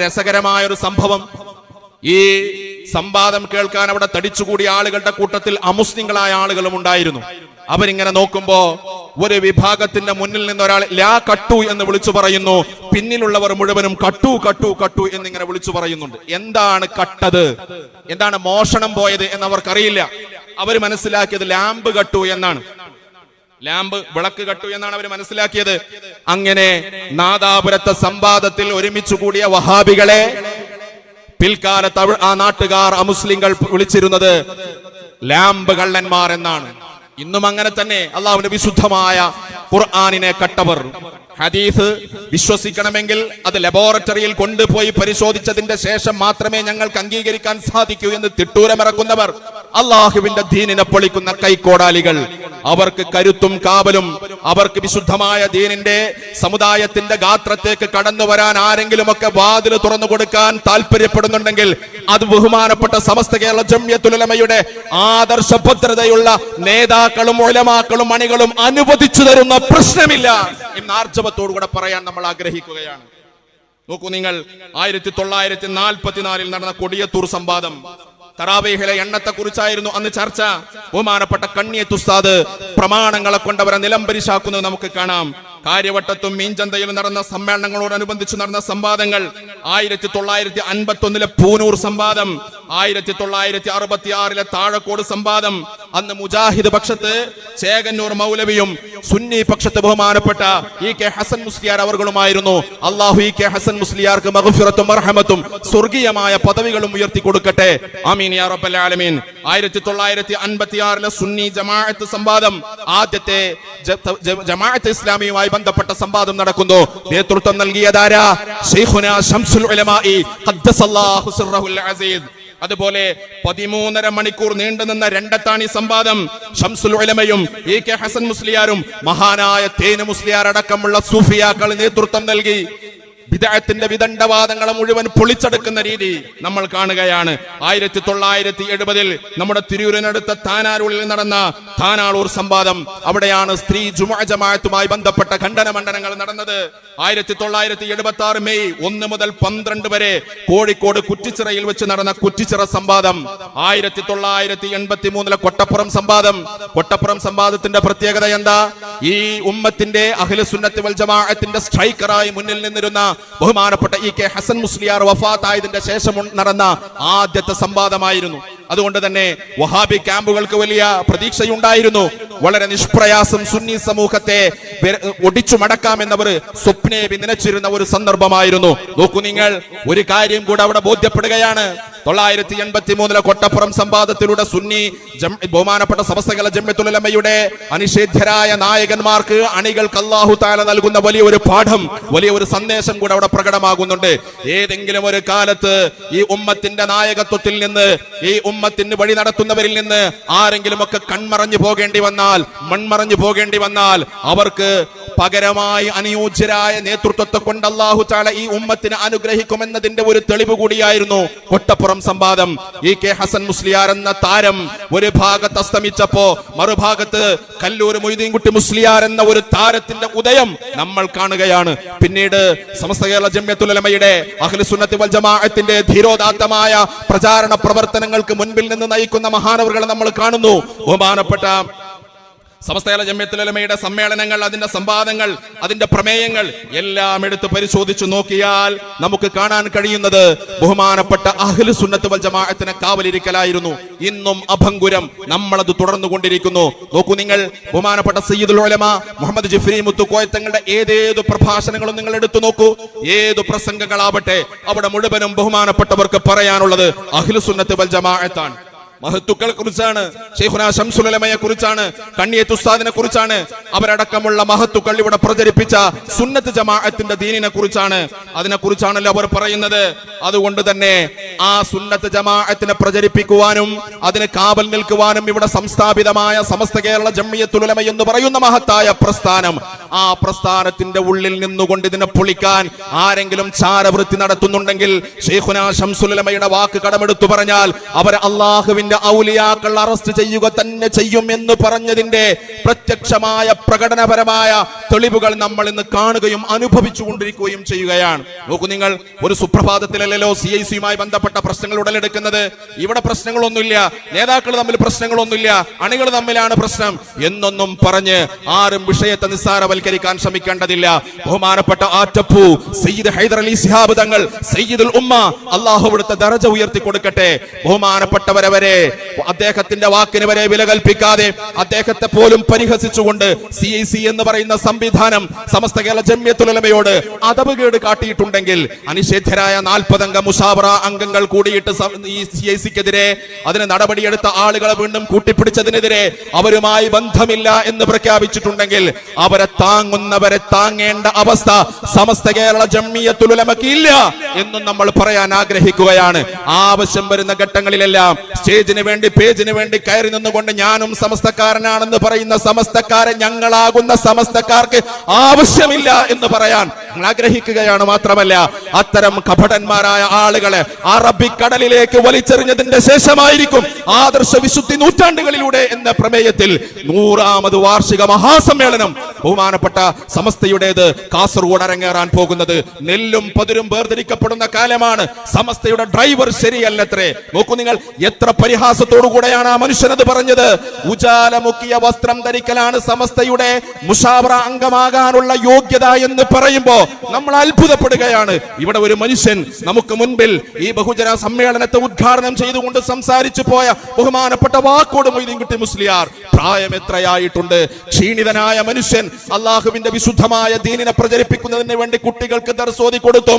രസകരമായ ഒരു സംഭവം. ഈ സംവാദം കേൾക്കാൻ അവിടെ തടിച്ചുകൂടിയ ആളുകളുടെ കൂട്ടത്തിൽ അമുസ്ലിങ്ങളായ ആളുകളും ഉണ്ടായിരുന്നു. അവരിങ്ങനെ നോക്കുമ്പോ ഒരു വിഭാഗത്തിന്റെ മുന്നിൽ നിന്ന് ഒരാൾ ലാ കട്ടു എന്ന് വിളിച്ചു പറയുന്നു. പിന്നിലുള്ളവർ മുഴുവനും കട്ടു കട്ടു കട്ടു എന്നിങ്ങനെ വിളിച്ചു പറയുന്നുണ്ട്. എന്താണ് കട്ടത്? എന്താണ് മോഷണം പോയത് എന്നവർക്കറിയില്ല. അവർ മനസ്സിലാക്കിയത് ലാമ്പ് കട്ടു എന്നാണ്. ലാമ്പ് വിളക്ക് കട്ടു എന്നാണ് അവർ മനസ്സിലാക്കിയത്. അങ്ങനെ നാദാപുരത്തെ സംവാദത്തിൽ ഒരുമിച്ച് കൂടിയ വഹാബികളെ പിൽക്കാലത്ത് ആ നാട്ടുകാർ അമുസ്ലിങ്ങൾ വിളിച്ചിരുന്നത് ലാമ്പ് കള്ളന്മാർ എന്നാണ്. ഇന്നും അങ്ങനെ തന്നെ അള്ളാഹുവിന്റെ വിശുദ്ധമായ ഖുർആാനിനെ കട്ടവർ. ഹദീസ് വിശ്വസിക്കണമെങ്കിൽ അത് ലബോറട്ടറിയിൽ കൊണ്ടുപോയി പരിശോധിച്ചതിന്റെ ശേഷം മാത്രമേ ഞങ്ങൾക്ക് അംഗീകരിക്കാൻ സാധിക്കൂ എന്ന് തിട്ടൂരമിറക്കുന്നവർ അള്ളാഹുവിന്റെ ദീനിനെ പൊളിക്കുന്ന കൈക്കോടാലികൾ അവർക്ക് കരുത്തും കാവലും അവർക്ക് വിശുദ്ധമായ ദീനിന്റെ സമുദായത്തിന്റെ ഗാത്രത്തേക്ക് കടന്നു വരാൻ ആരെങ്കിലുമൊക്കെ വാതിൽ തുറന്നു കൊടുക്കാൻ താല്പര്യപ്പെടുന്നുണ്ടെങ്കിൽ അത് ബഹുമാനപ്പെട്ട സമസ്ത കേരള ജമ്യത്തുലമയുടെ ആദർശ ഭദ്രതയുള്ള നേതാക്കളും ഒലമാക്കളും മണികളും അനുവദിച്ചു തരുന്ന പ്രശ്നമില്ല എന്ന് ആർജവത്തോടുകൂടെ പറയാൻ നമ്മൾ ആഗ്രഹിക്കുകയാണ്. നോക്കൂ നിങ്ങൾ ആയിരത്തി തൊള്ളായിരത്തി നാൽപ്പത്തിനാലിൽ നടന്ന കൊടിയത്തൂർ സംവാദം. തറാവേഹിലെ എണ്ണത്തെ കുറിച്ചായിരുന്നു അന്ന് ചർച്ച. ബഹുമാനപ്പെട്ട കണ്ണിയത്തുസ്താദ് പ്രമാണങ്ങളെ കൊണ്ടവരെ നിലംപരിശാക്കുന്നത് നമുക്ക് കാണാം. കാര്യവട്ടത്തും മീൻചന്തയിലും നടന്ന സമ്മേളനങ്ങളോടനുബന്ധിച്ച് നടന്ന സംവാദങ്ങൾ. ആയിരത്തി തൊള്ളായിരത്തി അൻപത്തി ഒന്നിലെ പൂനൂർ സംവാദം. ആയിരത്തി തൊള്ളായിരത്തി അറുപത്തി ആറിലെ താഴക്കോട് സംവാദം. അന്ന് മുജാഹിദ് പക്ഷത്ത് ചേകന്നൂർ മൗലവിയും സുന്നി പക്ഷത്ത് ബഹുമാനപ്പെട്ട ഇ കെ ഹസൻ മുസ്ലിയാർ അവർകളുമായിരുന്നു. അള്ളാഹു ഇ കെ ഹസൻ മുസ്ലിയാർക്ക് മഹഫിറത്തും അർഹമത്തും സ്വർഗീയമായ പദവികളും ഉയർത്തി കൊടുക്കട്ടെ. ആമീൻ യാ റബ്ബൽ ആലമീൻ. ആയിരത്തി തൊള്ളായിരത്തി അൻപത്തി ആറിലെ സുന്നി ജമാഅത്ത് സംവാദം ആദ്യത്തെ ജമാഅത്ത് ഇസ്ലാമിയുമായി ബന്ധപ്പെട്ട സംവാദം നടക്കുന്നു. നേതൃത്വം നൽകിയതാരാ? ഷെയ്ഖുന ശംസുൽ ഉലമായി ഖദ്ദസല്ലാഹു അതുപോലെ പതിമൂന്നര മണിക്കൂർ നീണ്ടുനിന്ന രണ്ടത്താണി സംവാദം ഷംസുൽ ഉലമയും ഇ കെ ഹസൻ മുസ്ലിയാരും മഹാനായ തേന മുസ്ലിയാർ അടക്കമുള്ള സൂഫിയാക്കൾ നേതൃത്വം നൽകി. വിദഗ്ധത്തിന്റെ വിദണ്ഡവാദങ്ങളെ മുഴുവൻ പൊളിച്ചെടുക്കുന്ന രീതി നമ്മൾ കാണുകയാണ്. ആയിരത്തി തൊള്ളായിരത്തി എഴുപതിൽ നമ്മുടെ തിരൂരിനടുത്ത താനാരൂരിൽ നടന്ന താനാളൂർ സംവാദം. അവിടെയാണ് സ്ത്രീ ജുമാ ജമാഅത്തുമായി ബന്ധപ്പെട്ട ഖണ്ഡന മണ്ഡലങ്ങൾ നടന്നത്. ആയിരത്തി തൊള്ളായിരത്തി എഴുപത്തി ആറ് മെയ് ഒന്ന് മുതൽ പന്ത്രണ്ട് വരെ കോഴിക്കോട് കുറ്റിച്ചിറയിൽ വെച്ച് നടന്ന കുറ്റിച്ചിറ സംവാദം. ആയിരത്തി തൊള്ളായിരത്തി എൺപത്തി മൂന്നിലെ കൊട്ടപ്പുറം സംവാദം. കൊട്ടപ്പുറം സംവാദത്തിന്റെ പ്രത്യേകത എന്താ? ഈ ഉമ്മത്തിന്റെ അഖിലസുന്നത്ത് വൽ ജമാഅത്തിന്റെ സ്ട്രൈക്കറായി മുന്നിൽ നിന്നിരുന്ന ബഹുമാനപ്പെട്ട ഇ കെ ഹസൻ മുസ്ലിയാർ വഫാത്തായതിന്റെ ശേഷം നടന്ന ആദ്യത്തെ സംവാദമായിരുന്നു. അതുകൊണ്ട് തന്നെ വഹാബി ക്യാമ്പുകൾക്ക് വലിയ പ്രതീക്ഷയുണ്ടായിരുന്നു. വളരെ നിഷ്പ്രയാസം സുന്നി സമൂഹത്തെ ഒടിച്ചു മടക്കാമെന്നവർ സ്വപ്നെ പിന്തുണച്ചിരുന്ന ഒരു സന്ദർഭമായിരുന്നു. നോക്കൂ നിങ്ങൾ ഒരു കാര്യം കൂടെ അവിടെ ബോധ്യപ്പെടുകയാണ്. തൊള്ളായിരത്തി എൺപത്തി മൂന്നിലെ കൊട്ടപ്പുറം സംവാദത്തിലൂടെ സുന്നി ബഹുമാനപ്പെട്ട സമസ്തകല ജമ്യത്തുലമയുടെ അനിഷേധ്യരായ നായകന്മാർക്ക് അണികൾക്ക് അള്ളാഹു താല നൽകുന്ന വലിയ ഒരു പാഠം വലിയ ഒരു സന്ദേശം കൂടെ അവിടെ പ്രകടമാകുന്നുണ്ട്. ഏതെങ്കിലും ഒരു കാലത്ത് ഈ ഉമ്മത്തിന്റെ നായകത്വത്തിൽ നിന്ന് ഈ ഉമ്മത്തിന് വഴി നടത്തുന്നവരിൽ നിന്ന് ആരെങ്കിലും ഒക്കെ കൺമറഞ്ഞു പോകേണ്ടി വന്നാൽ മൺമറഞ്ഞു പോകേണ്ടി വന്നാൽ അവർക്ക് പകരമായി അനുയോജ്യരായ നേതൃത്വത്തെ കൊണ്ട് അള്ളാഹു താല ഈ ഉമ്മത്തിന് അനുഗ്രഹിക്കുമെന്നതിന്റെ ഒരു തെളിവ് കൂടിയായിരുന്നു കൊട്ടപ്പുറം സംവാദം. ഇ കെ ഹസൻ മുസ്ലിയാർ എന്ന താരം ഒരു ഭാഗത്ത് അസ്തമിച്ചപ്പോ മറുഭാഗത്ത് കല്ലൂർ മൊയ്തീൻകുട്ടി മുസ്ലിയാർ എന്ന ഒരു താരത്തിന്റെ ഉദയം നമ്മൾ കാണുകയാണ്. പിന്നീട് സമസ്ത കേരള ജമ്യത്തുലമയുടെ വൽ ജമാഅത്തിന്റെ ധീരോദാത്തമായ പ്രചാരണ പ്രവർത്തനങ്ങൾക്ക് മുൻപിൽ നിന്ന് നയിക്കുന്ന മഹാനവറുകളെ നമ്മൾ കാണുന്നു. ബഹുമാനപ്പെട്ട സമസ്തകാല ജമ്യത്തിലമയുടെ സമ്മേളനങ്ങൾ അതിന്റെ സംവാദങ്ങൾ അതിന്റെ പ്രമേയങ്ങൾ എല്ലാം എടുത്ത് പരിശോധിച്ചു നോക്കിയാൽ നമുക്ക് കാണാൻ കഴിയുന്നത് ബഹുമാനപ്പെട്ട അഹ്ലു സുന്നത്ത് വൽ ജമാഅത്തിനെ കാവലിരിക്കലായിരുന്നു. ഇന്നും അഭംഗുരം നമ്മളത് തുടർന്നു കൊണ്ടിരിക്കുന്നു നോക്കൂ നിങ്ങൾ ബഹുമാനപ്പെട്ട സയ്യിദുൽ ഉലമ മുഹമ്മദ് ജിഫ്രി മുത്തുക്കോയത്തങ്ങളുടെ ഏതേതു പ്രഭാഷണങ്ങളും നിങ്ങൾ എടുത്തു നോക്കൂ. ഏതു പ്രസംഗങ്ങളാവട്ടെ അവിടെ മുഴുവനും ബഹുമാനപ്പെട്ടവർക്ക് പറയാനുള്ളത് അഹ്ലു സുന്നത്ത് വൽ ജമാഅത്താണ്. മഹത്തുക്കളെ കുറിച്ചാണ് ഷെയ്ഖുന ശംസുലമയെ കുറിച്ചാണ് കണ്ണിയത്ത് ഉസ്താദിനെ കുറിച്ചാണ് അവരടക്കമുള്ള മഹത്തുക്കൾ ഇവിടെ പ്രചരിപ്പിച്ച സുന്നത്ത് ജമാഅത്തിന്റെ ദീനിനെ കുറിച്ചാണ്. അതിനെ കുറിച്ചാണല്ലോ അവർ പറയുന്നത്. അതുകൊണ്ട് തന്നെ ആ സുന്നത്ത് ജമാഅത്തിനെ പ്രചരിപ്പിക്കുവാനും അതിന് കാവൽ നിൽക്കുവാനും ഇവിടെ സംസ്ഥാപിതമായ സമസ്ത കേരള ജമ്മിയത്തുലമ എന്ന് പറയുന്ന മഹത്തായ പ്രസ്ഥാനം ആ പ്രസ്ഥാനത്തിന്റെ ഉള്ളിൽ നിന്നുകൊണ്ട് ഇതിനെ പൊളിക്കാൻ ആരെങ്കിലും ചാരവൃത്തി നടത്തുന്നുണ്ടെങ്കിൽ ഷെയ്ഖുന ശംസുലമയുടെ വാക്ക് കടമെടുത്തു പറഞ്ഞാൽ അവർ അള്ളാഹുവിന്റെ ഔലിയാക്കൾ അറസ്റ്റ് ചെയ്യുക തന്നെ ചെയ്യും എന്ന് പറഞ്ഞതിന്റെ പ്രത്യക്ഷമായ പ്രകടനപരമായ തെളിവുകൾ നമ്മൾ ഇന്ന് കാണുകയും അനുഭവിച്ചു കൊണ്ടിരിക്കുകയും ചെയ്യുകയാണ്. നോക്കൂ നിങ്ങൾ ഒരു സുപ്രഭാതത്തിലല്ലോ സി ഐ സിയുമായി ബന്ധപ്പെട്ട പ്രശ്നങ്ങൾ ഉടലെടുക്കുന്നത്. ഇവിടെ പ്രശ്നങ്ങളൊന്നുമില്ല. നേതാക്കൾ തമ്മിൽ പ്രശ്നങ്ങളൊന്നുമില്ല. അണികൾ തമ്മിലാണ് പ്രശ്നം എന്നൊന്നും പറഞ്ഞ് ആരും വിഷയത്തെ നിസ്സാരവൽക്കരിക്കാൻ ശ്രമിക്കേണ്ടതില്ല. ബഹുമാനപ്പെട്ട ആറ്റപ്പു സയ്യിദ് ഹൈദർ അലി സിഹാബ് തങ്ങൾ സയ്യിദുൽ ഉമ്മ അള്ളാഹു ഇവിടുത്തെ ദറജ ഉയർത്തി കൊടുക്കട്ടെ ബഹുമാനപ്പെട്ടവരെ വരെ അദ്ദേഹത്തിന്റെ വാക്കിന് വരെ വില കൽപ്പിക്കാതെ അദ്ദേഹത്തെ പോലും പരിഹസിച്ചുകൊണ്ട് സി ഐ സി എന്ന് പറയുന്ന സംവിധാനം സമസ്ത കേരള ജമ്യത്തുലമയോട് അതവുകേട് കാട്ടിയിട്ടുണ്ടെങ്കിൽ അനിഷേധ്യരായ നാൽപ്പതംഗ മുഷാവറ അംഗങ്ങൾ കൂടിയിട്ട് ഈ സി ഐ സിക്കെതിരെ അതിന് നടപടിയെടുത്ത ആളുകളെ വീണ്ടും കൂട്ടിപ്പിടിച്ചതിനെതിരെ അവരുമായി ബന്ധമില്ല എന്ന് പ്രഖ്യാപിച്ചിട്ടുണ്ടെങ്കിൽ അവരെ താങ്ങുന്നവരെ താങ്ങേണ്ട അവസ്ഥ സമസ്ത കേരള ജമ്മിയത്തുലമക്ക് ഇല്ല എന്നും നമ്മൾ പറയാൻ ആഗ്രഹിക്കുകയാണ്. ആവശ്യം വരുന്ന ഘട്ടങ്ങളിലെല്ലാം സ്റ്റേജിന് വേണ്ടി പേജിന് വേണ്ടി കയറി നിന്നുകൊണ്ട് ഞാനും സമസ്തക്കാരനാണെന്ന് പറയുന്ന സമസ്തക്കാരെ ഞങ്ങളാകുന്ന സമസ്തക്കാർക്ക് ആവശ്യമില്ല എന്ന് പറയാൻ ആഗ്രഹിക്കുകയാണ് മാത്രമല്ല അത്തരം കപടന്മാരായ ആളുകളെ അറബിക്കടലിലേക്ക് വലിച്ചെറിഞ്ഞതിന്റെ ശേഷമായിരിക്കും ആദർശ വിശുദ്ധി നൂറ്റാണ്ടുകളിലൂടെ എന്ന പ്രമേയത്തിൽ നൂറാമത് വാർഷിക മഹാസമ്മേളനം ബഹുമാനപ്പെട്ട സമസ്തയുടേത് കാസർഗോഡ് അരങ്ങേറാൻ പോകുന്നത് നെല്ലും പതിരും വേർതിരിക്കപ്പെടുന്ന കാലമാണ്. സമസ്തയുടെ ഡ്രൈവർ ശരിയല്ലത്രേ. നോക്കൂ നിങ്ങൾ എത്ര പരിഹാസത്തോടു കൂടെയാണ് ആ മനുഷ്യനത് പറഞ്ഞത്? ഉജാലമുക്കിയ വസ്ത്രം ധരിക്കലാണ് സമസ്തയുടെ മുഷാവറ അംഗമാകാനുള്ള യോഗ്യത എന്ന് പറയുമ്പോ നമ്മൾ അത്ഭുതപ്പെടുകയാണ്. ഇവിടെ ഒരു മനുഷ്യൻ നമുക്ക് മുൻപിൽ ഈ ബഹുജന സമ്മേളനത്തെ ഉദ്ഘാടനം ചെയ്തുകൊണ്ട് സംസാരിച്ചു പോയ ബഹുമാനപ്പെട്ട വാക്കോട് മൊയ്തീൻകുട്ടി മുസ്ലിയാർ പ്രായം എത്രയായിട്ടുണ്ട്? ക്ഷീണിതനായ മനുഷ്യൻ അള്ളാഹുവിന്റെ വിശുദ്ധമായ ദീനിനെ പ്രചരിപ്പിക്കുന്നതിന് വേണ്ടി കുട്ടികൾക്ക് ദർശോതി കൊടുത്തു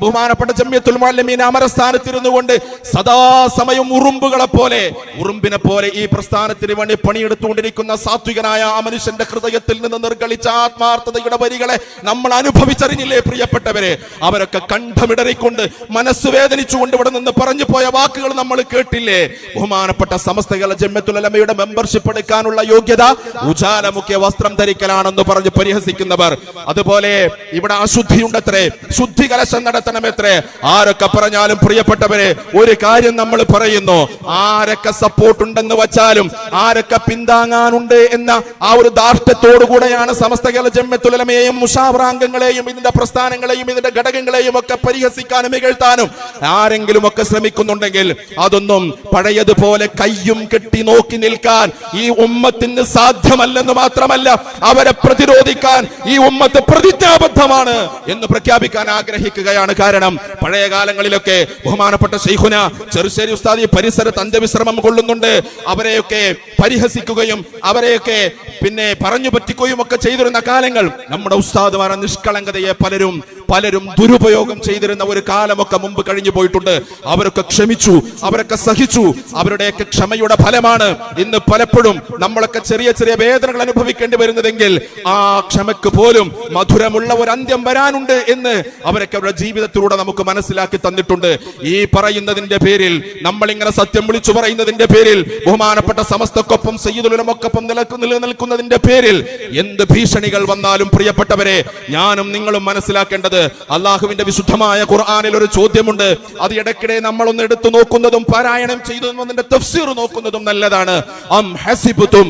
ബഹുമാനപ്പെട്ട ജമ്യത്തുൽ മാലിമീൻ അമരസ്ഥാനത്തിരുന്നു കൊണ്ട് സദാസമയം ഉറുമ്പുകളെ പോലെ ഉറുമ്പിനെ പോലെ ഈ പ്രസ്ഥാനത്തിന് വേണ്ടി പണിയെടുത്തുകൊണ്ടിരിക്കുന്ന സാത്വികനായ ആ മനുഷ്യന്റെ ഹൃദയത്തിൽ നിന്ന് നിർഗളിച്ച ആത്മാർത്ഥതയുടെ വരികളെ നമ്മൾ അനുഭവിച്ചറിഞ്ഞില്ലേ പ്രിയപ്പെട്ടവരെ? അവരൊക്കെ കണ്ഠമിടറിക്കൊണ്ട് മനസ്സ് വേദനിച്ചുകൊണ്ട് ഇവിടെ നിന്ന് പറഞ്ഞു പോയ വാക്കുകൾ നമ്മൾ കേട്ടില്ലേ? ബഹുമാനപ്പെട്ട സമസ്തകള ജമ്യത്തുലമയുടെ മെമ്പർഷിപ്പ് എടുക്കാനുള്ള യോഗ്യത ഉജാലമുഖ്യ വസ്ത്രം ധരിക്കലാണെന്ന് പറഞ്ഞ് പരിഹസിക്കുന്നവർ. അതുപോലെ ഇവിടെ അശുദ്ധിയുണ്ടത്രേ ശുദ്ധി കലശം നടത്തണമെത്രേ? ആരൊക്കെ പറഞ്ഞാലും പ്രിയപ്പെട്ടവരെ ഒരു കാര്യം നമ്മൾ പറയുന്നു ആരൊക്കെ സപ്പോർട്ട് ഉണ്ടെന്ന് വച്ചാലും ആരൊക്കെ പിന്താങ്ങാനുണ്ട് എന്ന ആ ഒരു ദാർഢ്യത്തോടു കൂടെയാണ് സമസ്ത കേരള ജമ്മത്തുലമയെയും മുഷാവറാംഗങ്ങളെയും ഇതിന്റെ പ്രസ്ഥാനങ്ങളെയും ഇതിന്റെ ഘടകങ്ങളെയും ഒക്കെ പരിഹസിക്കാനും ഇകഴ്ത്താനും ആരെങ്കിലും ഒക്കെ ശ്രമിക്കുന്നുണ്ടെങ്കിൽ അതൊന്നും പഴയതുപോലെ കയ്യും കെട്ടി നോക്കി നിൽക്കാൻ ഈ ഉമ്മത്തിന് സാധ്യമല്ലെന്ന് മാത്രമല്ല അവരെ പ്രതിരോധിക്കാൻ ഈ ഉമ്മത്ത് പ്രതിജ്ഞാബദ്ധമാണ് എന്ന് പ്രഖ്യാപിക്കാൻ ആഗ്രഹിക്കുകയാണ്. കാരണം പഴയ കാലങ്ങളിലൊക്കെ ബഹുമാനപ്പെട്ട ശൈഖുന ചെറുശ്ശേരി ഉസ്താദി പരിസരത്ത് അന്ത്യവിശ്രമം കൊള്ളുന്നുണ്ട്. അവരെയൊക്കെ പരിഹസിക്കുകയും അവരെയൊക്കെ പിന്നെ പറഞ്ഞു പറ്റിക്കുകയും ഒക്കെ ചെയ്തിരുന്ന കാലങ്ങൾ നമ്മുടെ ഉസ്താദുമാരെ നിഷ്കളങ്കതയെ പലരും പലരും ദുരുപയോഗം ചെയ്തിരുന്ന ഒരു കാലമൊക്കെ മുമ്പ് കഴിഞ്ഞു പോയിട്ടുണ്ട്. അവരൊക്കെ ക്ഷമിച്ചു അവരൊക്കെ സഹിച്ചു അവരുടെയൊക്കെ ക്ഷമയുടെ ഫലമാണ് ഇന്ന് പലപ്പോഴും നമ്മളൊക്കെ ചെറിയ ചെറിയ വേദനകൾ അനുഭവിക്കേണ്ടി വരുന്നതെങ്കിൽ ആ ക്ഷമയ്ക്ക് പോലും മധുരമുള്ള ഒരു അന്ത്യം വരാനുണ്ട് എന്ന് അവരൊക്കെ അവരുടെ ജീവിതത്തിലൂടെ നമുക്ക് മനസ്സിലാക്കി തന്നിട്ടുണ്ട്. ഈ പറയുന്നതിന്റെ പേരിൽ നമ്മൾ ഇങ്ങനെ സത്യം വിളിച്ചു പറയുന്നതിന്റെ പേരിൽ ബഹുമാനപ്പെട്ട സമസ്തക്കൊപ്പം സയ്യിദുലമൊക്കൊപ്പം നിലയ്ക്ക് നിലനിൽക്കുന്നതിന്റെ പേരിൽ എന്ത് ഭീഷണികൾ വന്നാലും പ്രിയപ്പെട്ടവരെ ഞാനും നിങ്ങളും മനസ്സിലാക്കേണ്ടത് പറയുന്നത്? അള്ളാഹുവിന്റെ വിശുദ്ധമായ ഖുർആാനിൽ ഒരു ചോദ്യമുണ്ട്. അത് ഇടയ്ക്കിടെ നമ്മൾ ഒന്ന് എടുത്തു നോക്കുന്നതും പാരായണം ചെയ്തു അതിന്റെ തഫ്സീർ നോക്കുന്നതും നല്ലതാണ്. അം ഹസിബുതും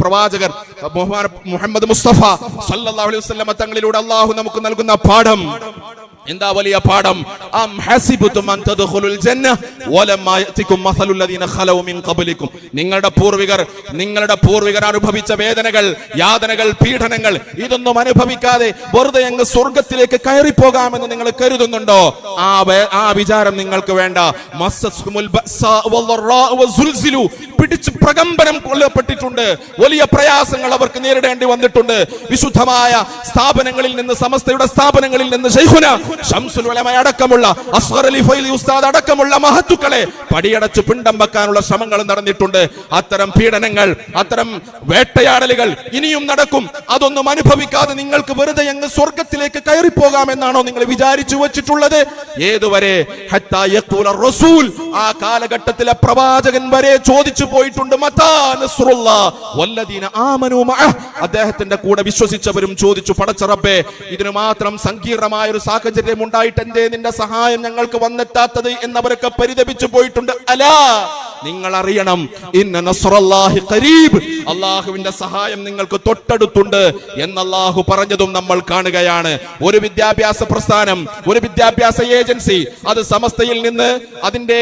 പ്രവാചകർ മുഹമ്മദ് മുസ്തഫ സല്ലല്ലാഹു തങ്ങളിലൂടെ അള്ളാഹു നമുക്ക് നൽകുന്ന പാഠം എന്താ വലിയ പാഠം? അം ഹസിബ്തും അൻ തദ്ഖുലുൽ ജന്ന വലമ്മാ യഅതികും മസലുൽ ലദീന ഖലവു മിൻ ഖബ്ലികും. നിങ്ങളുടെ പൂർവികർ നിങ്ങളുടെ പൂർവികർ അനുഭവിച്ച വേദനകൾ യാതനകൾ പീഡനങ്ങൾ ഇതൊന്നും അനുഭവിക്കാതെ വെറുതെ അങ്ങ് സ്വർഗത്തിലേക്ക് കയറി പോകാമെന്ന് നിങ്ങൾ കരുതുന്നുണ്ടോ? ആ ആ വിചാരം നിങ്ങൾക്ക് വേണ്ട. മസ്സസ്ഹുമുൽ ബസാ വദ്ദറാ വസുൽസിലു പിടിച്ച് പ്രകമ്പനം കൊല്ലപ്പെട്ടിട്ടുണ്ട്. വലിയ പ്രയാസങ്ങൾ അവർക്ക് നേരിടേണ്ടി വന്നിട്ടുണ്ട്. വിശുദ്ധമായ സ്ഥാപനങ്ങളിൽ നിന്ന് സമസ്തയുടെ സ്ഥാപനങ്ങളിൽ നിന്ന് ശൈഖുന ഷംസുൽ അടക്കമുള്ള അസ്ഹർ അലി ഫൈലി ഉസ്താദ് അടക്കമുള്ള മഹത്തുക്കളെ പടിയടച്ച് പിണ്ടം വെക്കാനുള്ള ശ്രമങ്ങൾ നടന്നിട്ടുണ്ട്. അത്തരം പീഡനങ്ങൾ അത്തരം വേട്ടയാടലുകൾ ഇനിയും നടക്കും. അതൊന്നും അനുഭവിക്കാതെ നിങ്ങൾക്ക് വെറുതെ അങ്ങ് സ്വർഗത്തിലേക്ക് കയറിപ്പോകാമെന്നാണോ നിങ്ങൾ വിചാരിച്ചു വെച്ചിട്ടുള്ളത്? ഏതുവരെ? റസൂൽ. ആ കാലഘട്ടത്തിലെ പ്രവാചകൻ വരെ ചോദിച്ചു പോയിട്ടുണ്ട്. അദ്ദേഹത്തിന്റെ കൂടെ വിശ്വസിച്ചവരും ചോദിച്ചു പടച്ച റബ്ബേ ഇതിന് മാത്രം സങ്കീർണമായ ഒരു സാഹചര്യം ഉണ്ടായിട്ട് എന്തേ നിന്റെ സഹായം ഞങ്ങൾക്ക് വന്നെത്താത്തത് എന്നവരൊക്കെ പരിതപിച്ചു പോയിട്ടുണ്ട്. അലാ നിങ്ങൾ അറിയണം ഇന്ന അള്ളാഹുവിന്റെ സഹായം നിങ്ങൾക്ക് തൊട്ടടുത്തുണ്ട് എന്ന് അള്ളാഹു പറഞ്ഞതും നമ്മൾ കാണുകയാണ്. ഒരു വിദ്യാഭ്യാസ പ്രസ്ഥാനം ഒരു വിദ്യാഭ്യാസ ഏജൻസി അത് സമസ്തയിൽ നിന്ന് അതിന്റെ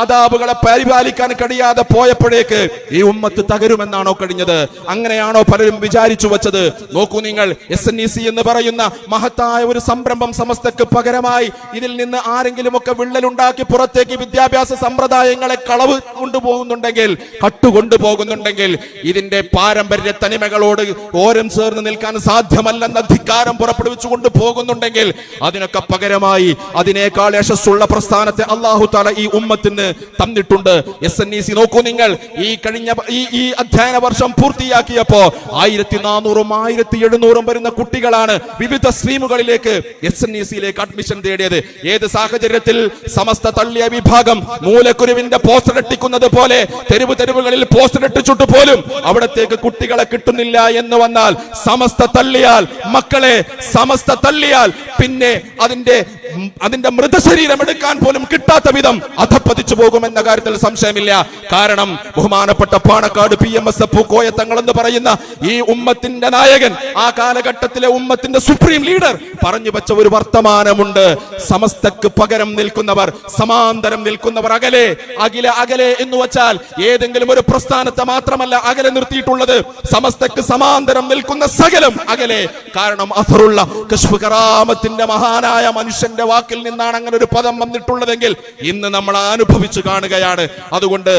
ആദാബുകളെ പരിപാലിക്കാൻ കഴിയാതെ പോയപ്പോഴേക്ക് ഈ ഉമ്മത്ത് തകരുമെന്നാണോ കഴിഞ്ഞത്? അങ്ങനെയാണോ പലരും വിചാരിച്ചു വെച്ചത്? നോക്കൂ നിങ്ങൾ എസ് എൻ ഇ സി എന്ന് പറയുന്ന മഹത്തായ ഒരു സംരംഭം സമസ്തക്ക് പകരമായി ഇതിൽ നിന്ന് ആരെങ്കിലും ഒക്കെ വിള്ളലുണ്ടാക്കി പുറത്തേക്ക് വിദ്യാഭ്യാസ സമ്പ്രദായങ്ങളെ കളവ് കൊണ്ടുപോകുന്നുണ്ടെങ്കിൽ കട്ടുകൊണ്ടുപോകുന്നുണ്ടെങ്കിൽ ഇതിന്റെ പാരമ്പര്യ തനിമകളോട് ഓരം ചേർന്ന് നിൽക്കാൻ സാധ്യമല്ലെന്ന ധിക്കാരം പുറപ്പെടുവിച്ചു കൊണ്ടുപോകുന്നുണ്ടെങ്കിൽ അതിനൊക്കെ പകരമായി അതിനേക്കാൾ യശസ്സുള്ള പ്രസ്ഥാനത്തെ അള്ളാഹു താല ഈ ഉമ്മത്തിന് തന്നിട്ടുണ്ട്. എസ് എൻ ഇ സി നോക്കൂ നിങ്ങൾ ഈ കഴിഞ്ഞ ഈ ഈ അധ്യയന വർഷം പൂർത്തിയാക്കിയപ്പോ ആയിരത്തി നാനൂറും ആയിരത്തി എഴുന്നൂറും വരുന്ന കുട്ടികളാണ് വിവിധ സ്ട്രീമുകളിലേക്ക് എസ് എൻ ഇ സിയിലേക്ക് അഡ്മിഷൻ തേടിയത്. ഏത് സാഹചര്യത്തിൽ സമസ്ത തള്ളിയ വിഭാഗം മൂലക്കുരുവിന്റെ പോസ്റ്റർ ഇട്ടിക്കുന്നത് പോലെ തെരുവ് തെരുവുകളിൽ പോസ്റ്റർ ഇട്ടിച്ചിട്ട് പോലും അവിടത്തേക്ക് കുട്ടികളെ കിട്ടുന്നില്ല എന്ന് വന്നാൽ സമസ്ത തള്ളിയാൽ മക്കളെ സമസ്ത തള്ളിയാൽ പിന്നെ അതിന്റെ അതിന്റെ മൃതശരീരം എടുക്കാൻ പോലും കിട്ടാത്ത വിധം അധപ്പതിച്ചു പോകുമെന്ന കാര്യത്തിൽ സംശയമില്ല. കാരണം ബഹുമാനപ്പെട്ട Panakkad P M S F Thangal എന്ന് പറയുന്ന ഈ ഉമ്മത്തിന്റെ നായകൻ ആ കാലഘട്ടത്തിലെ ഉമ്മത്തിന്റെ സുപ്രീം ലീഡർ പറഞ്ഞു വെച്ച ഒരു വർത്തമാനമുണ്ട്. സമസ്തക്ക് പകരം നിൽക്കുന്നവർ സമാന്തരം നിൽക്കുന്നവർ അകലെ അകില അകലെ എന്ന് വെച്ചാൽ ഏതെങ്കിലും ഒരു പ്രസ്ഥാനത്തെ മാത്രമല്ല അകലെ നിർത്തിയിട്ടുള്ളത്. സമസ്തക്ക് സമാന്തരം നിൽക്കുന്ന സകലം അകലെ. കാരണം അഫറുള്ള കശ്ഫ് കറാമത്തിന്റെ മഹാനായ മനുഷ്യന്റെ വാക്കിൽ നിന്നാണ് അങ്ങനെ ഒരു പദം വന്നിട്ടുള്ളതെങ്കിൽ ഇന്ന് നമ്മൾ അനുഭവിച്ചു കാണുകയാണ്. അതുകൊണ്ട്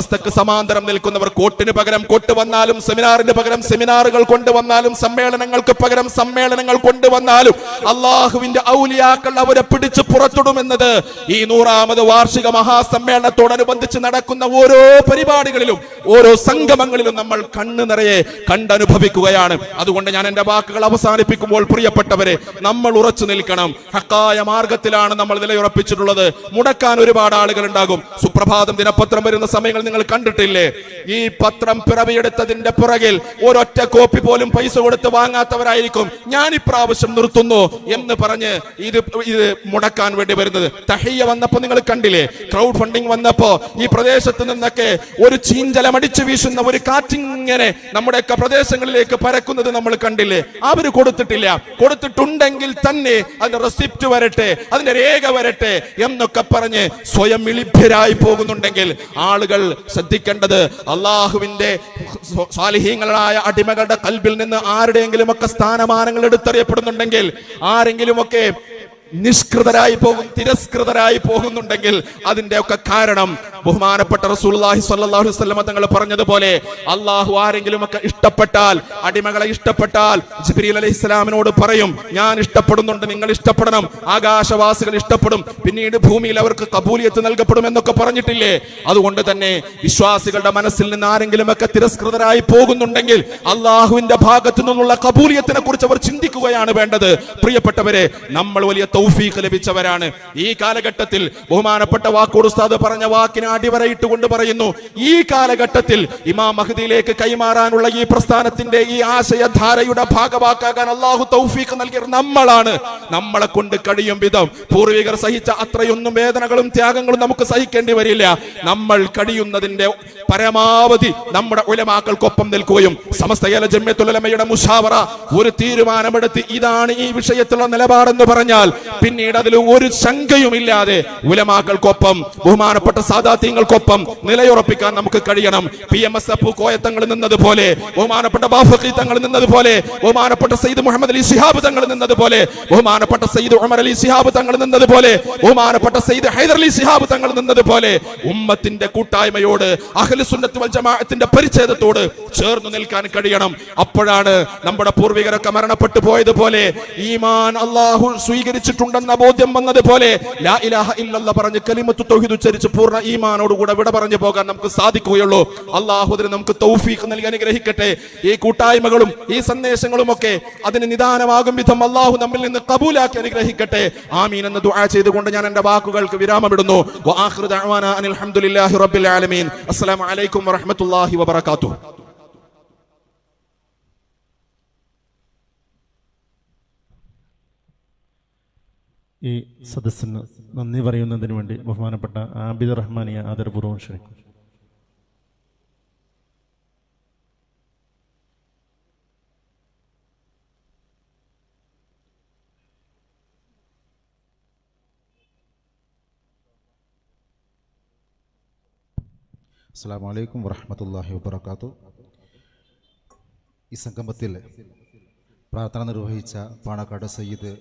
സമസ്തക്ക് സമാന്തരം നിൽക്കുന്നവർ കോട്ടിന് പകരം കോട്ട് വന്നാലും സെമിനാറിന് പകരം സെമിനാറുകൾ കൊണ്ടുവന്നാലും സമ്മേളനങ്ങൾക്ക് പകരം സമ്മേളനങ്ങൾ കൊണ്ടുവന്നാലും അള്ളാഹുവിന്റെ ഔലിയാക്കൾ അവരെ പിടിച്ച് പുറത്തിടുമെന്നത് ഈ നൂറാമത് വാർഷിക മഹാസമ്മേളനത്തോടനുബന്ധിച്ച് നടക്കുന്ന ഓരോ പരിപാടികളിലും ഓരോ സംഗമങ്ങളിലും നമ്മൾ കണ്ണു നിറയെ കണ്ടനുഭവിക്കുകയാണ്. അതുകൊണ്ട് ഞാൻ എന്റെ വാക്കുകൾ അവസാനിപ്പിക്കുമ്പോൾ പ്രിയപ്പെട്ടവരെ നമ്മൾ ഉറച്ചു നിൽക്കണം. ഹക്കായ മാർഗത്തിലാണ് നമ്മൾ നിലയുറപ്പിച്ചിട്ടുള്ളത്. മുടക്കാൻ ഒരുപാട് ആളുകൾ ഉണ്ടാകും സുപ്രഭാതം ദിനപത്രം വരുന്ന സമയങ്ങൾ നിങ്ങൾ കണ്ടിട്ടില്ലേ? ഈ പത്രം പിറവിയെടുത്തതിന്റെ പുറകിൽ ഒരൊറ്റ കോപ്പി പോലും പൈസ കൊടുത്ത് വാങ്ങാത്തവരായിരിക്കും. ഞാൻ ഇപ്രാവശ്യം നിർത്തുന്നു എന്ന് പറഞ്ഞ് ഇത് ഇത് മുടക്കാൻ വേണ്ടി വരുന്നത്. തഹിയ വന്നപ്പോ നിങ്ങൾ കണ്ടില്ലേ? ക്രൗഡ് ഫണ്ടിങ് വന്നപ്പോ ഈ പ്രദേശത്ത് നിന്നൊക്കെ ഒരു ചീഞ്ചലം അടിച്ചു വീശുന്ന ഒരു കാറ്റിങ്ങനെ നമ്മുടെയൊക്കെ പ്രദേശങ്ങളിലേക്ക് പരക്കുന്നത് നമ്മൾ കണ്ടില്ലേ? അവർ കൊടുത്തിട്ടില്ല. കൊടുത്തിട്ടുണ്ടെങ്കിൽ തന്നെ അതിന്റെ റെസിപ്റ്റ് വരട്ടെ അതിന്റെ രേഖ വരട്ടെ എന്നൊക്കെ പറഞ്ഞ് സ്വയം വിളിഭ്യരായി പോകുന്നുണ്ടെങ്കിൽ ആളുകൾ ശ്രദ്ധിക്കേണ്ടത് അള്ളാഹുവിന്റെ സാലിഹീങ്ങളായ അടിമകളുടെ കൽബിൽ നിന്ന് ആരുടെയെങ്കിലും ഒക്കെ സ്ഥാനമാനങ്ങൾ എടുത്തറിയപ്പെടുന്നുണ്ടെങ്കിൽ ആരെങ്കിലുമൊക്കെ നിഷ്കൃതരായി പോകും തിരസ്കൃതരായി പോകുന്നുണ്ടെങ്കിൽ അതിന്റെ ഒക്കെ കാരണം ബഹുമാനപ്പെട്ട റസൂലുള്ളാഹി സ്വല്ലല്ലാഹു അലൈഹി വസല്ലം തങ്ങൾ പറഞ്ഞതുപോലെ അള്ളാഹു ആരെങ്കിലും ഒക്കെ ഇഷ്ടപ്പെട്ടാൽ അടിമകളെ ഇഷ്ടപ്പെട്ടാൽ ജിബ്രീൽ അലൈഹി ഇസ്ലാമിനോട് പറയും ഞാൻ ഇഷ്ടപ്പെടുന്നുണ്ട് നിങ്ങൾ ഇഷ്ടപ്പെടണം ആകാശവാസികൾ ഇഷ്ടപ്പെടും പിന്നീട് ഭൂമിയിൽ അവർക്ക് കബൂലിയത്ത് നൽകപ്പെടും എന്നൊക്കെ പറഞ്ഞിട്ടില്ലേ? അതുകൊണ്ട് തന്നെ വിശ്വാസികളുടെ മനസ്സിൽ നിന്ന് ആരെങ്കിലും ഒക്കെ തിരസ്കൃതരായി പോകുന്നുണ്ടെങ്കിൽ അള്ളാഹുവിന്റെ ഭാഗത്തു നിന്നുള്ള കബൂലിയത്തിനെ കുറിച്ച് അവർ ചിന്തിക്കുകയാണ് വേണ്ടത്. പ്രിയപ്പെട്ടവരെ നമ്മൾ വലിയ തൗഫീഖ് ലഭിച്ചവരാണ്. ഈ കാലഘട്ടത്തിൽ ബഹുമാനപ്പെട്ട വാക്കോട് ഉസ്താദ് പറഞ്ഞ വാക്കിന് അടിവരയിട്ടുകൊണ്ട് പറയുന്നു. ഈ കാലഘട്ടത്തിൽ ഇമാം മഹദിയിലേക്ക് കൈമാറാനുള്ള ഈ പ്രസ്ഥാനത്തിന്റെ ഈ ആശയധാരയുടെ ഭാഗമാക്കാൻ അള്ളാഹു തൗഫീഖ് നൽകിയ നമ്മളാണ്. നമ്മളെ കൊണ്ട് കഴിയും വിധം പൂർവികർ സഹിച്ച അത്രയൊന്നും വേദനകളും ത്യാഗങ്ങളും നമുക്ക് സഹിക്കേണ്ടി വരില്ല. നമ്മൾ കഴിയുന്നതിന്റെ പരമാവധി നമ്മുടെ ഉലമാക്കൾക്കൊപ്പം നിൽക്കുകയും സമസ്തയല ജമ്യത്തുലമയുടെ മുഷാവറ ഒരു തീരുമാനമെടുത്ത് ഇതാണ് ഈ വിഷയത്തിലുള്ള നിലപാടെന്ന് പറഞ്ഞാൽ പിന്നീട് അതിൽ ഒരു ശങ്കയുമില്ലാതെ ഉലമാക്കൾക്കൊപ്പം ബഹുമാനപ്പെട്ട സാദാത്യങ്ങൾക്കൊപ്പം നിലയുറപ്പിക്കാൻ നമുക്ക് കഴിയണം. P M S F Koyathangal നിന്നതുപോലെ ബഹുമാനപ്പെട്ട ബാഫഖി തങ്ങൾ നിന്നതുപോലെ ബഹുമാനപ്പെട്ട സയ്യിദ് മുഹമ്മദ് അലി ശിഹാബ് തങ്ങൾ നിന്നതുപോലെ ബഹുമാനപ്പെട്ട സയ്യിദ് ഉമർ അലി സിഹാബ് തങ്ങൾ നിന്നതുപോലെ ബഹുമാനപ്പെട്ട സയ്യിദ് ഹൈദർ അലി ശിഹാബ് തങ്ങൾ നിന്നതുപോലെ ഉമ്മത്തിന്റെ കൂട്ടായ്മയോട് അഹ്ലു സുന്നത്ത് വൽ ജമാഅത്തിന്റെ പരിച്ഛേദത്തോട് ചേർന്ന് നിൽക്കാൻ കഴിയണം. അപ്പോഴാണ് നമ്മുടെ പൂർവികരൊക്കെ മരണപ്പെട്ടു പോയതുപോലെ ഈമാൻ അള്ളാഹു സ്വീകരിച്ചിട്ടുണ്ടെന്ന ബോധ്യം വന്നതുപോലെ ലാ ഇലാഹ പറഞ്ഞ് കലിമത്ത് തൗഹീദ് ഉച്ചരിച്ച് പൂർണ ഈമാനോടുകൂടെ വിട പറഞ്ഞു പോകാൻ നമുക്ക് സാധിക്കുകയുള്ളൂ. അള്ളാഹുദിന് നമുക്ക് തൗഫീഖ് നൽകി അനുഗ്രഹിക്കട്ടെ. ഈ കൂട്ടായ്മകളും ഈ സന്ദേശങ്ങളും ഒക്കെ അതിന് നിദാനമാകും വിധം അള്ളാഹു നമ്മിൽ നിന്ന് കബൂലാക്കി അനുഗ്രഹിക്കട്ടെ. ആമീൻ എന്ന് ദുആ ചെയ്തുകൊണ്ട് ഞാൻ എന്റെ വാക്കുകൾക്ക് വിരാമമിടുന്നു. വആഖിറു ദഅവാന അനിൽ റബ്ബിൽ ആലമീൻ. അസ്സലാമു അലൈക്കും വറഹ്മത്തുള്ളാഹി വബറകാതുഹു. ഈ സദസ്സിന് നന്ദി പറയുന്നതിന് വേണ്ടി ബഹുമാനപ്പെട്ട ആബിദ് റഹ്മാനിയ ആദരപൂർവം ക്ഷണിക്കും അസ്സാം വലൈക്കും വറഹമത്തല്ലാഹി വാത്തു ഈ സംഗമത്തിൽ പ്രാർത്ഥന നിർവഹിച്ച പാണക്കാട് സയ്യിദ്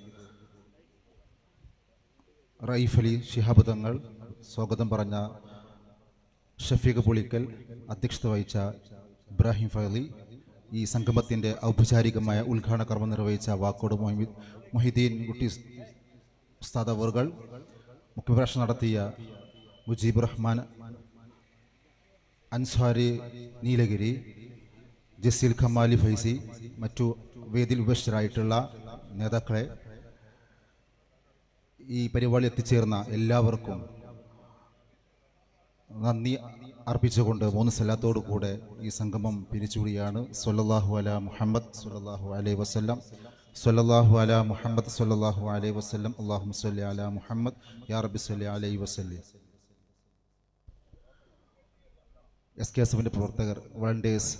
റയീഫ് അലി ശിഹാബ് തങ്ങൾ സ്വാഗതം പറഞ്ഞ ഷഫീഖ് പുളിക്കൽ അധ്യക്ഷത വഹിച്ച ഇബ്രാഹിം ഫൈലി ഈ സംഗമത്തിന്റെ ഔപചാരികമായ ഉദ്ഘാടന കർമ്മം നിർവഹിച്ച വാക്കോട് മൊഹി- മൊഹിദ്ദീൻ കുട്ടി ഉസ്താദ് അവറുകൾ മുഖ്യപ്രഭാഷണം നടത്തിയ മുജീബ് റഹ്മാൻ അൻസാരി നീലഗിരി ജസീൽ ഖമാലി ഫൈസി മറ്റു വേദിയിൽ ഉപേക്ഷിതരായിട്ടുള്ള നേതാക്കളെ ഈ പരിപാടി എത്തിച്ചേർന്ന എല്ലാവർക്കും നന്ദി അർപ്പിച്ചുകൊണ്ട് മൂന്ന് സ്ഥലത്തോടു കൂടെ ഈ സംഗമം പിരിച്ചുകൂടിയാണ് സൊല്ലാഹു അല മുഹമ്മദ് സൊല്ലാഹു അലൈ വസ്ലം സൊല്ലാഹു അല മുഹമ്മദ് സൊല്ലാഹു അലൈ വസ്ലം അള്ളാഹു സല്ലി അല മുഹമ്മദ് യാ റബ്ബി സല്ലി അലൈ വസ്ല്ലി. എസ് കെ എസ് എഫിന്റെ പ്രവർത്തകർ വളണ്ടിയേഴ്സ്